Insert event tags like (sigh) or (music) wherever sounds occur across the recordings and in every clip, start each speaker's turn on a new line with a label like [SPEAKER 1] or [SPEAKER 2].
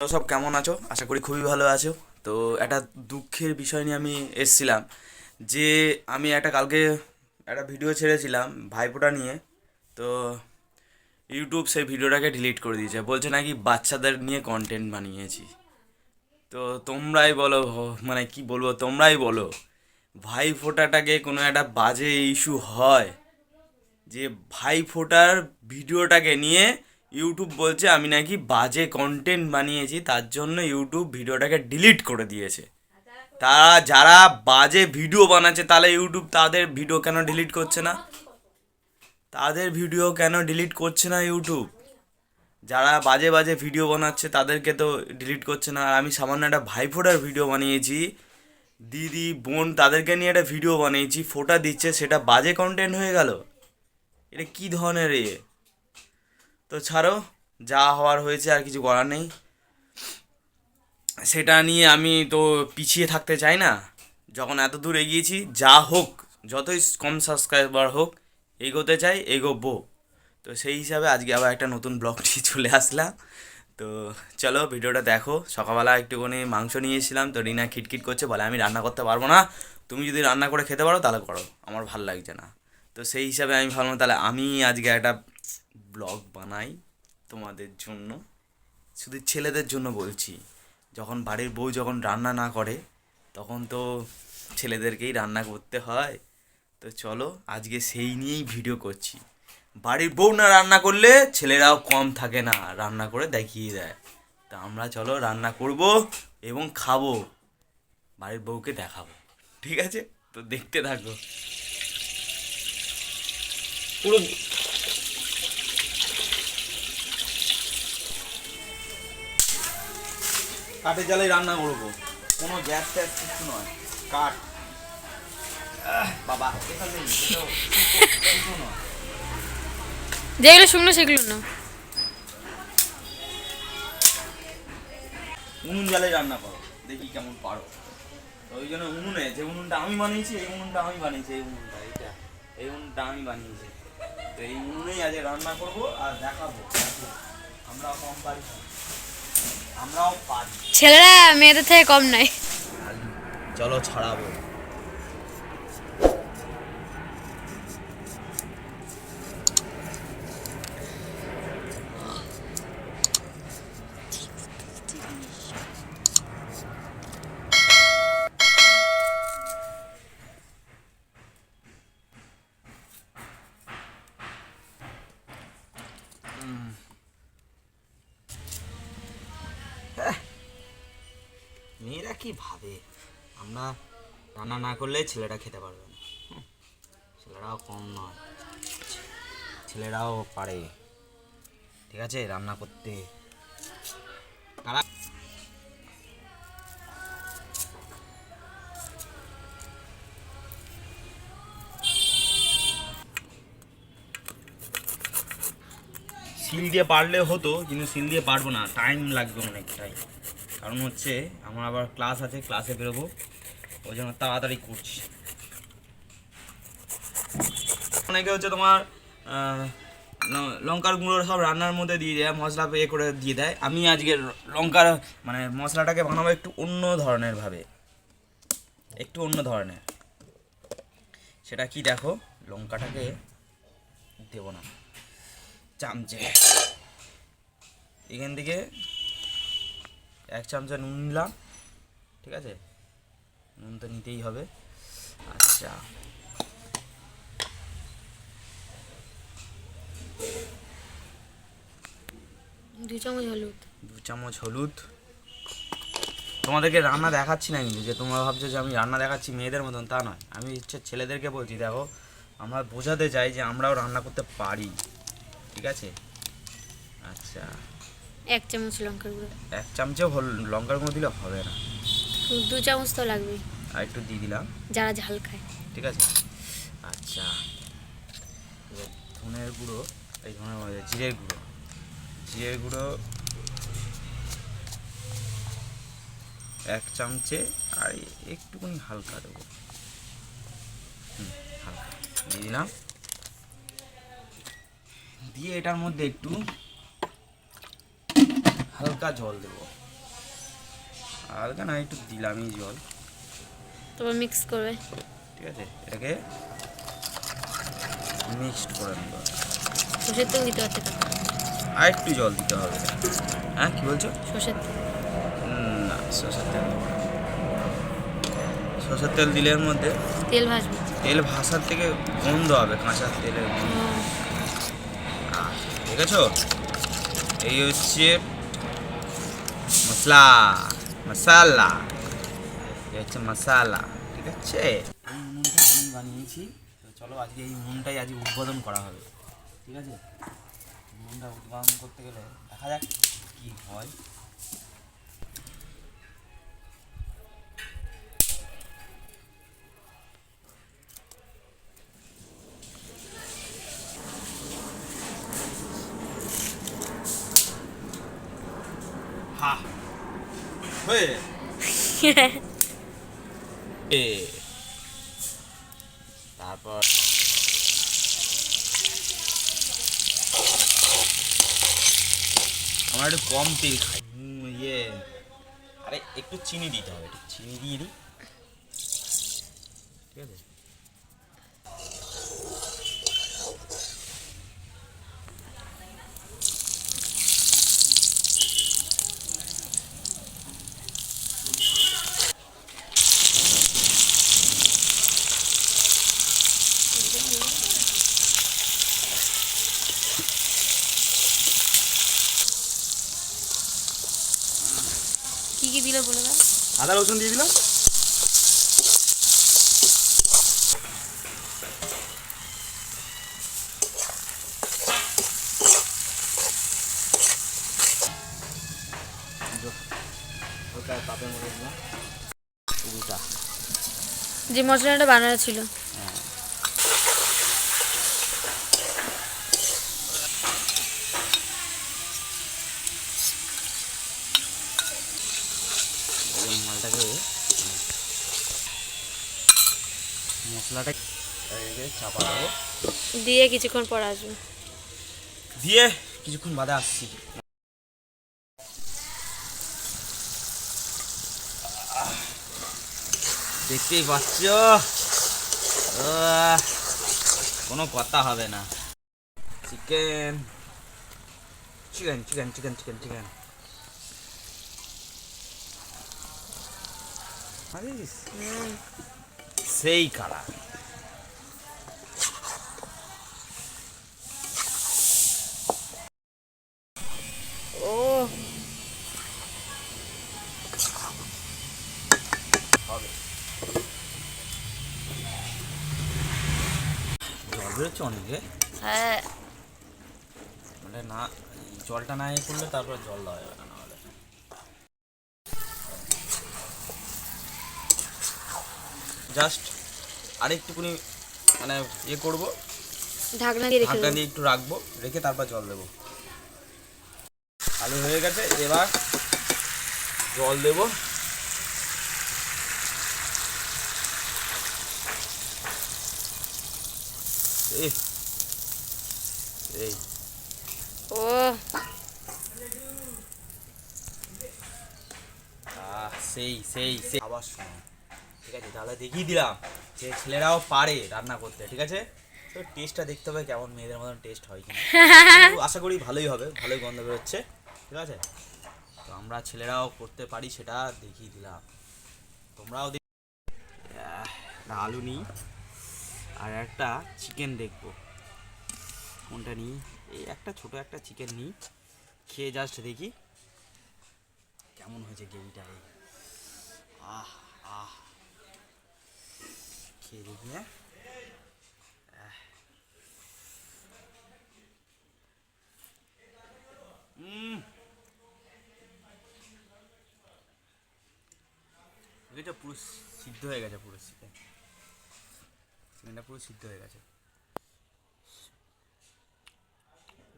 [SPEAKER 1] সব কেমন আছো? আশা করি খুবই ভালো আছো। তো একটা দুঃখের বিষয় নিয়ে আমি এসছিলাম যে আমি একটা কালকে একটা ভিডিও ছেড়েছিলাম ভাইফোঁটা নিয়ে। তো ইউটিউব সেই ভিডিওটাকে ডিলিট করে দিয়েছে। বলছে নাকি বাচ্চাদের নিয়ে কন্টেন্ট বানিয়েছি। তো তোমরাই বলো মানে কি বলব, তোমরাই বলো ভাই ফোঁটাটাকে কোনো একটা বাজে ইস্যু হয় যে ভাই ফোটার ভিডিওটাকে নিয়ে ইউটিউব বলছে, আমি নাকি বাজে কন্টেন্ট বানিয়েছি, তার জন্য ইউটিউব ভিডিওটাকে ডিলিট করে দিয়েছে। তারা যারা বাজে ভিডিও বানাচ্ছে, তাহলে ইউটিউব তাদের ভিডিও কেন ডিলিট করছে না? তাদের ভিডিও কেন ডিলিট করছে না ইউটিউব যারা বাজে বাজে ভিডিও বানাচ্ছে, তাদেরকে তো ডিলিট করছে না। আর আমি সামান্য একটা ভাইফোঁটার ভিডিও বানিয়েছি। দিদি, বোন, তাদেরকে নিয়ে একটা ভিডিও বানিয়েছি, ফোটা দিচ্ছে, সেটা বাজে কন্টেন্ট হয়ে গেল? এটা কী ধরনের এ? তো ছাড়ো, যা হওয়ার হয়েছে আর কিছু করার নেই। সেটা নিয়ে আমি তো পিছিয়ে থাকতে চাই না। যখন এত দূর এগিয়েছি, যা হোক, যতই কম সাবস্ক্রাইবার হোক, এগোতে চাই, এগোবো। তো সেই হিসাবে আজকে আবার একটা নতুন ব্লগ (laughs) নিয়ে চলে আসলাম। তো চলো, ভিডিওটা দেখো। সকালবেলা একটুখানি মাংস নিয়েছিলাম তো রিনা খিটখিট করছে, বলে আমি রান্না করতে পারব না। তুমি যদি রান্না করে খেতে পারো, তাহলে করো। আমার ভালো লাগছে না। তো সেই হিসাবে আমি ভাবলাম, তাহলে আমি আজকে একটা ব্লগ বানাই তোমাদের জন্য। শুধু ছেলেদের জন্য বলছি, যখন বাড়ির বউ যখন রান্না না করে, তখন তো ছেলেদেরকেই রান্না করতে হয়। তো চলো, আজকে সেই নিয়েই ভিডিও করছি। বাড়ির বউ না রান্না করলে ছেলেরাও কম থাকে না, রান্না করে দেখিয়ে দেয়। তা আমরা চলো রান্না করব এবং খাব, বাড়ির বউকে দেখাবো। ঠিক আছে? তো দেখতে থাকো। পুরো কাঠের জালে রান্না করব। কোনো গ্যাস ট্যাস কিছু নয় কাঠ। বাবা।
[SPEAKER 2] যেগুলো শুকনো সেগুলো না
[SPEAKER 1] উনুন জালে রান্না করো দেখি কেমন পারো। ওই জন্য উনুনে যে উনুনটা আমি বানিয়েছি এই উনুনটা আমি বানিয়েছি এই উনুনটা এইটা এই উনুনটা আমি বানিয়েছি। তো এই উনুনেই আজ রান্না করব আর দেখাবো। দেখো, আমরাও কম পারি
[SPEAKER 2] ছেলেরা মেয়েদের থেকে কম নাই।
[SPEAKER 1] চলো ছড়াবো। কি ভাবে আমরা রান্না না করলে ছেলেরা খেতে পারবে না। ছেলেরাও কম নয়। ছেলেরাও পারে। ঠিক আছে? রান্না করতে। তারা সিল দিয়ে পারলে হতো, কিন্তু সিল দিয়ে পারব না। টাইম লাগবে অনেকটাই। কারণ হচ্ছে আমার আবার ক্লাস আছে ক্লাসে বেরোবো। ওই জন্য তাড়াতাড়ি করছি। অনেকে হচ্ছে তোমার লঙ্কার গুঁড়ো সব রান্নার মধ্যে দিয়ে দেয়, মশলা এ করে দিয়ে দেয়। আমি আজকে লঙ্কার মানে মশলাটাকে বানাবো একটু অন্য ধরনের ভাবে। একটু অন্য ধরনের। সেটা কি দেখো? লঙ্কাটাকে দেবো না। চামচে। এখান থেকে এক চামচা নুন নিলাম ঠিক আছে? নুন তো নিতেই হবে। আচ্ছা।
[SPEAKER 2] দু চামচ হলুদ।
[SPEAKER 1] দু চামচ হলুদ। তোমাদেরকে রান্না দেখাচ্ছি না কিন্তু যে তোমরা ভাবছ যে আমি রান্না দেখাচ্ছি মেয়েদের মতন তা নয়। আমি হচ্ছে ছেলেদেরকে বলছি দেখো আমরা বোঝাতে চাই যে আমরাও রান্না করতে পারি। ঠিক আছে? আচ্ছা।
[SPEAKER 2] এক চামচ লঙ্কার গুঁড়ো।
[SPEAKER 1] এক চামচেও হল লঙ্কার গুঁড়ো দিলে হবে না।
[SPEAKER 2] দু চামচ তো লাগবে।
[SPEAKER 1] আর একটু দিয়ে দিলাম।
[SPEAKER 2] যারা ঝাল খায়।
[SPEAKER 1] ঠিক আছে? আচ্ছা। ধনের গুঁড়ো এই ধনের মধ্যে জিরের গুঁড়ো। জিরের গুঁড়ো এক চামচে আর একটুখানি হালকা দেবো। হুম, হালকা। দিয়ে দিলাম। দিয়ে এটার মধ্যে একটু হালকা জল দেবো। হালকা না একটু দিলামই জল।
[SPEAKER 2] তারপর মিক্স করবে।
[SPEAKER 1] ঠিক আছে এটাকে মিক্সড করে নেব।
[SPEAKER 2] সর্ষের তেল দিতে তো
[SPEAKER 1] আর একটু জল দিতে হবে। হ্যাঁ কি বলছো?
[SPEAKER 2] সর্ষের তেল।
[SPEAKER 1] না সরষের তেল। সরষের তেল দিলে এর মধ্যে
[SPEAKER 2] তেল ভাজবে।
[SPEAKER 1] তেল ভাসার থেকে গন্ধ হবে কাঁচা তেলের ঠিক আছে এই হচ্ছে মশলা মশালা এই হচ্ছে মশালা ঠিক আছে? এই উনুনটা আমি বানিয়েছি। তো চলো আজকে এই উনুনটাই আজকে উদ্বোধন করা হবে, ঠিক আছে? উনুনটা উদ্বোধন করতে গেলে দেখা যাক কী হয়। (laughs) তারপর আমার একটু কম তেল খাই। ইয়ে। আরে, একটু চিনি দিতে হবে চিনি দিয়ে দিই। ঠিক আছে
[SPEAKER 2] কি কি দিলে বলে দাও
[SPEAKER 1] আদা রসুন দিয়ে দিলাম।
[SPEAKER 2] যে মশলাটা বানানো ছিল
[SPEAKER 1] এই মালটাকে মশলাটা এটাকে চাপা দেবো
[SPEAKER 2] দিয়ে কিছুক্ষণ পর আসবে।
[SPEAKER 1] দিয়ে কিছুক্ষণ বাদে আসছি। দেখতেই পাচ্ছ? কোনো কথা হবে না। Chicken. Chicken chicken chicken chicken chicken. সেই কালার। বেরোচ্ছে অনেকে।
[SPEAKER 2] হ্যাঁ।
[SPEAKER 1] মানে না জলটা না ইয়ে করলে তারপর জল দেওয়া যাবে না নাহলে। জাস্ট আরেকটুকুনি মানে ইয়ে করব।
[SPEAKER 2] ঢাকনা দিয়ে
[SPEAKER 1] ঢাকনা দিয়ে একটু রাখব রেখে তারপর জল দেবো। আলু হয়ে গেছে এবার জল দেবো এই এই
[SPEAKER 2] ও
[SPEAKER 1] আহ, সেই সেই সেই। আবার শোনো ঠিক আছে, তাহলে দেখিয়ে দিলাম যে ছেলেরাও পারে রান্না করতে, ঠিক আছে? তো টেস্টটা দেখতে হবে কেমন, মেয়েদের মতন টেস্ট হয় কিনা। আশা করি ভালোই হবে, ভালোই গন্ধ বেরোচ্ছে, ঠিক আছে? তো আমরা ছেলেরাও করতে পারি সেটা দেখিয়ে দিলাম। তোমরাও আলু নিই, আর একটা চিকেন দেখব। কোনটা নিই? এই একটা ছোট একটা চিকেন নিই। খেয়ে জাস্ট দেখি কেমন হয়েছে গ্রেভিটা আহ আহ খেয়ে দেখি হ্যাঁ। এটা পুরো সিদ্ধ হয়ে গেছে, পুরো চিকেন চিকেনটা পুরো সিদ্ধ হয়ে গেছে।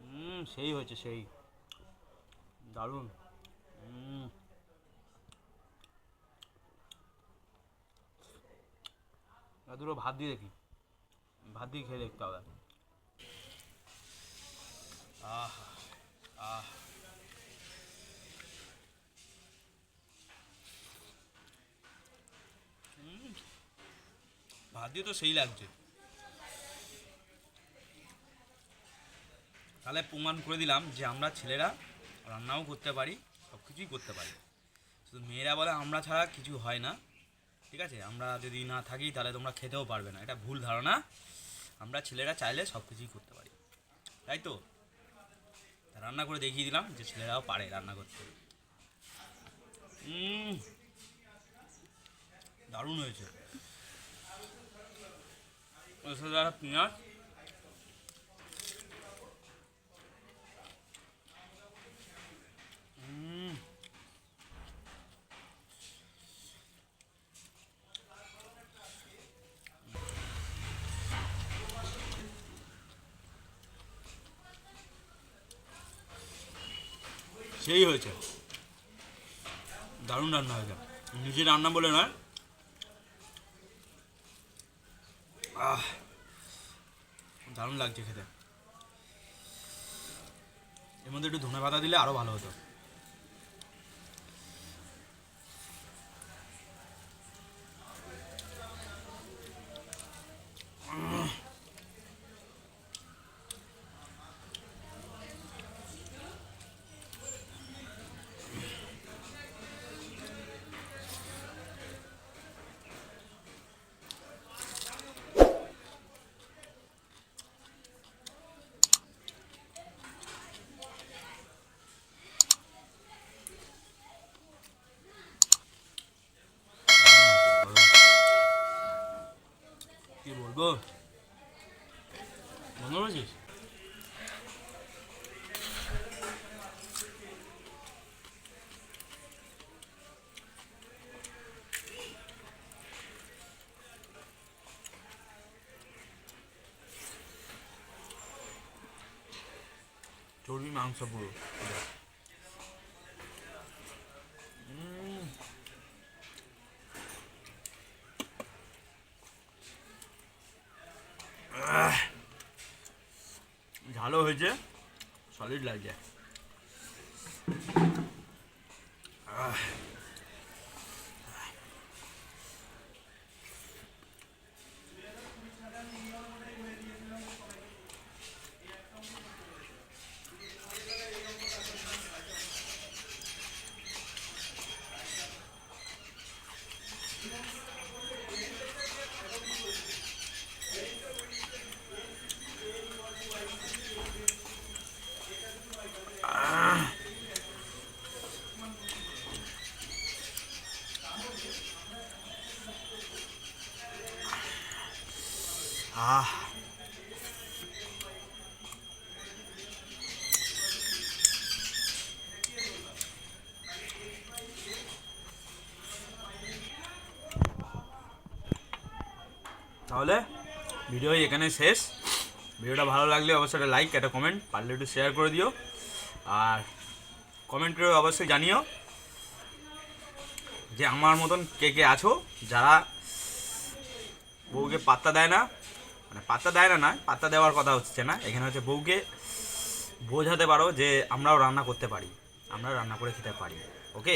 [SPEAKER 1] হুম সেই হয়েছে, সেই। দারুণ। হুম দুটো ভাত দিয়ে দেখি। ভাত দিয়ে খেয়ে দেখতে হবে। ভাত দিয়ে তো সেই লাগছে। তাহলে প্রমাণ করে দিলাম যে আমরা ছেলেরা রান্নাও করতে পারি সব কিছুই করতে পারি। শুধু মেয়েরা বলে আমরা ছাড়া কিছু হয় না। ঠিক আছে? আমরা যদি না থাকি, তাহলে তোমরা খেতেও পারবে না। এটা ভুল ধারণা। আমরা ছেলেরা চাইলে সব কিছুই করতে পারি। তাই তো? রান্না করে দেখিয়ে দিলাম যে ছেলেরাও পারে রান্না করতে। দারুণ হয়েছে। পেঁয়াজ সেই হয়েছে। দারুণ রান্না হয়েছে। নিজে রান্না বলে নয়। আহ, দারুণ লাগছে খেতে। এর মধ্যে একটু ধনে পাতা দিলে আরও ভালো হতো। কি বলব মনে করেছিস চর্বি মাংস পুরো উম। আহ। ঝালও হয়েছে সলিড লাগছে তাহলে ভিডিও এখানে শেষ। ভিডিওটা ভালো লাগলে অবশ্যই একটা লাইক একটা কমেন্ট পারলে একটু শেয়ার করে দিও। আর কমেন্টে অবশ্যই জানিও যে আমার মতন কে কে আছো যারা বউকে পাত্তা দেয় না। মানে পাত্তা দেয় না না পাত্তা দেওয়ার কথা হচ্ছে না। এখানে হচ্ছে বউকে বোঝাতে পারো যে আমরাও রান্না করতে পারি, আমরাও রান্না করে খেতে পারি ওকে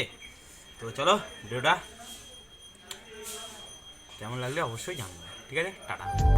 [SPEAKER 1] তো চলো, ভিডিওটা কেমন লাগলে অবশ্যই জানবে ঠিক আছে? টাটা।